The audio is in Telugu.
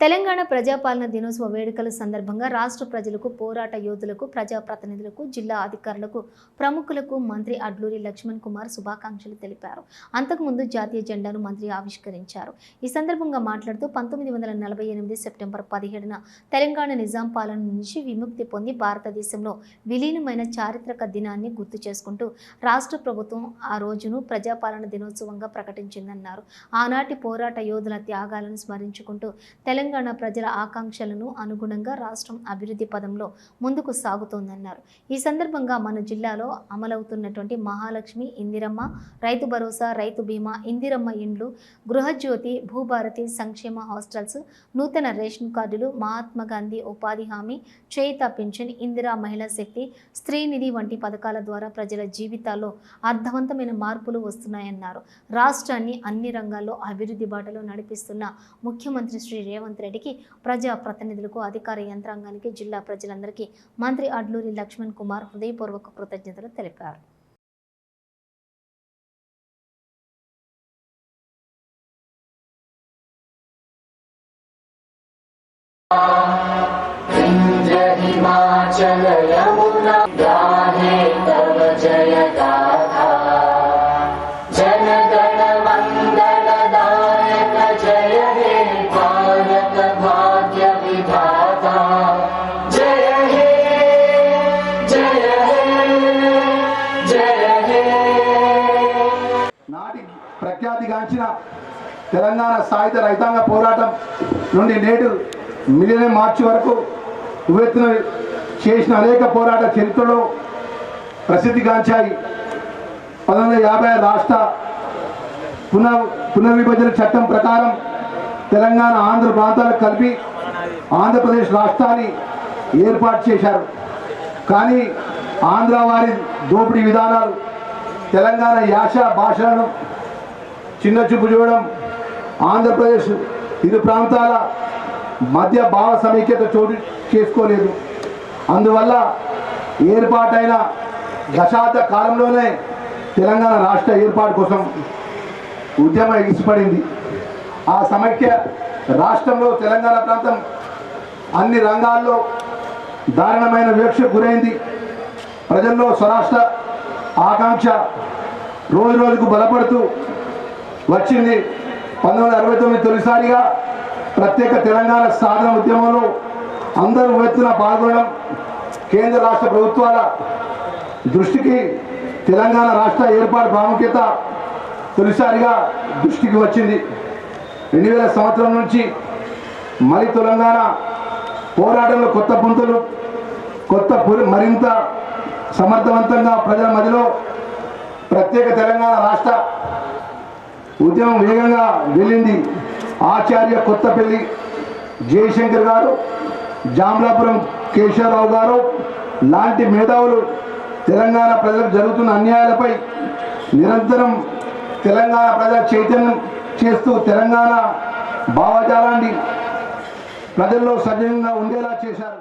తెలంగాణ ప్రజాపాలన దినోత్సవ వేడుకల సందర్భంగా రాష్ట్ర ప్రజలకు పోరాట యోధులకు ప్రజాప్రతినిధులకు జిల్లా అధికారులకు ప్రముఖులకు మంత్రి అడ్లూరి లక్ష్మణ్ కుమార్ శుభాకాంక్షలు తెలిపారు. అంతకుముందు జాతీయ జెండాను మంత్రి ఆవిష్కరించారు. ఈ సందర్భంగా మాట్లాడుతూ పంతొమ్మిది వందల నలభై ఎనిమిది సెప్టెంబర్ పదిహేడున తెలంగాణ నిజాం పాలన నుంచి విముక్తి పొంది భారతదేశంలో విలీనమైన చారిత్రక దినాన్ని గుర్తు చేసుకుంటూ రాష్ట్ర ప్రభుత్వం ఆ రోజును ప్రజాపాలన దినోత్సవంగా ప్రకటించిందన్నారు. ఆనాటి పోరాట యోధుల త్యాగాలను స్మరించుకుంటూ తెలంగాణ తెలంగాణ ప్రజల ఆకాంక్షలను అనుగుణంగా రాష్ట్రం అభివృద్ధి పదంలో ముందుకు సాగుతోందన్నారు. ఈ సందర్భంగా మన జిల్లాలో అమలవుతున్నటువంటి మహాలక్ష్మి ఇందిరమ్మ రైతు భరోసా రైతు బీమా ఇందిరమ్మ ఇండ్లు గృహజ్యోతి భూభారతి సంక్షేమ హాస్టల్స్ నూతన రేషన్ కార్డులు మహాత్మా గాంధీ ఉపాధి హామీ చేయిత పింఛన్ ఇందిరా మహిళా శక్తి స్త్రీనిధి వంటి పథకాల ద్వారా ప్రజల జీవితాల్లో అర్థవంతమైన మార్పులు వస్తున్నాయన్నారు. రాష్ట్రాన్ని అన్ని రంగాల్లో అభివృద్ధి బాటలో నడిపిస్తున్న ముఖ్యమంత్రి శ్రీ రేవంత్ రెడ్డికి ప్రజా ప్రతినిధులకు అధికార యంత్రాంగానికి జిల్లా ప్రజలందరికీ మంత్రి అడ్లూరి లక్ష్మణ్ కుమార్ హృదయపూర్వక కృతజ్ఞతలు తెలిపారు हिमाचल यमुना गाहे तव जय गाथा నాటి ప్రఖ్యాతిగాంచిన తెలంగాణ సాయుధ రైతాంగ పోరాటం నుండి నేడు మిలియన్ మార్చి వరకు ఉవ్వెత్తున చేసిన అనేక పోరాట చరిత్రలో ప్రసిద్ధిగాంచాయి పంతొమ్మిది వందల యాభై రాష్ట్ర పున పునర్విభజన చట్టం ప్రకారం తెలంగాణ ఆంధ్ర ప్రాంతాలకు కలిపి ఆంధ్రప్రదేశ్ రాష్ట్రాన్ని ఏర్పాటు చేశారు. కానీ ఆంధ్ర వారి దోపిడీ విధానాలు తెలంగాణ యాస భాషను చిన్న చూపు చూడడం ఆంధ్రప్రదేశ్ ఇరు ప్రాంతాల మధ్య భావ సమైక్యత చోటు చేసుకోలేదు. అందువల్ల ఏర్పాటైన దశాబ్ద కాలంలోనే తెలంగాణ రాష్ట్ర ఏర్పాటు కోసం ఉద్యమం ఎగిసిపడింది. ఆ సమైక్య రాష్ట్రంలో తెలంగాణ ప్రాంతం అన్ని రంగాల్లో దారుణమైన వివక్షకు గురైంది. ప్రజల్లో స్వరాష్ట్ర ఆకాంక్ష రోజు రోజుకు బలపడుతూ వచ్చింది. పంతొమ్మిది వందల అరవై తొమ్మిది తొలిసారిగా ప్రత్యేక తెలంగాణ సాధన ఉద్యమంలో అందరూ ఎత్తున పాల్గొనడం కేంద్ర రాష్ట్ర ప్రభుత్వాల దృష్టికి తెలంగాణ రాష్ట్ర ఏర్పాటు ప్రాముఖ్యత తొలిసారిగా దృష్టికి వచ్చింది. రెండు వేల సంవత్సరం నుంచి మరి తెలంగాణ పోరాటంలో కొత్త పుంతలు కొత్త పురి మరింత సమర్థవంతంగా ప్రజల మధ్యలో ప్రత్యేక తెలంగాణ రాష్ట్ర ఉద్యమం వేగంగా వెళ్ళింది. ఆచార్య కొత్తపల్లి జయశంకర్ గారు జామలాపురం కేశవరావు గారు లాంటి మేధావులు తెలంగాణ ప్రజలకు జరుగుతున్న అన్యాయాలపై నిరంతరం తెలంగాణ ప్రజల చైతన్యం చేస్తూ తెలంగాణ భావజాలాన్ని ప్రజల్లో సజీవంగా ఉండేలా చేశారు.